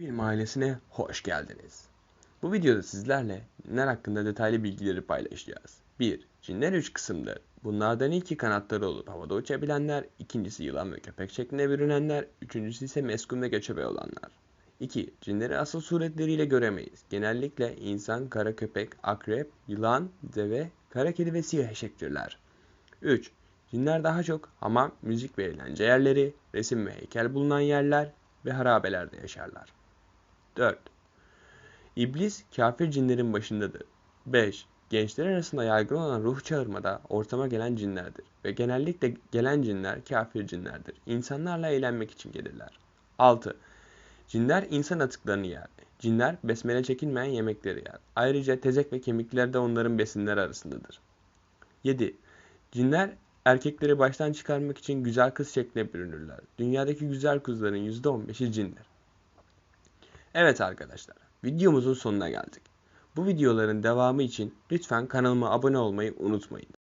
Film ailesine hoş geldiniz. Bu videoda sizlerle cinler hakkında detaylı bilgileri paylaşacağız. 1. Cinler 3 kısımdır. Bunlardan ilki kanatları olup havada uçabilenler, ikincisi yılan ve köpek şeklinde bürünenler, üçüncüsü ise meskun ve göçebe olanlar. 2. Cinleri asıl suretleriyle göremeyiz. Genellikle insan, kara köpek, akrep, yılan, deve, kara kedi ve siyah eşektirler. 3. Cinler daha çok hamam, müzik ve eğlence yerleri, resim ve heykel bulunan yerler ve harabelerde yaşarlar. 4. İblis kafir cinlerin başındadır. 5. Gençler arasında yaygın olan ruh çağırmada ortama gelen cinlerdir ve genellikle gelen cinler kafir cinlerdir. İnsanlarla eğlenmek için gelirler. 6. Cinler insan atıklarını yer. Cinler besmele çekilmeyen yemekleri yer. Ayrıca tezek ve kemikler de onların besinleri arasındadır. 7. Cinler erkekleri baştan çıkarmak için güzel kız şekline bürünürler. Dünyadaki güzel kızların %15'i cindir. Evet arkadaşlar, videomuzun sonuna geldik. Bu videoların devamı için lütfen kanalıma abone olmayı unutmayın.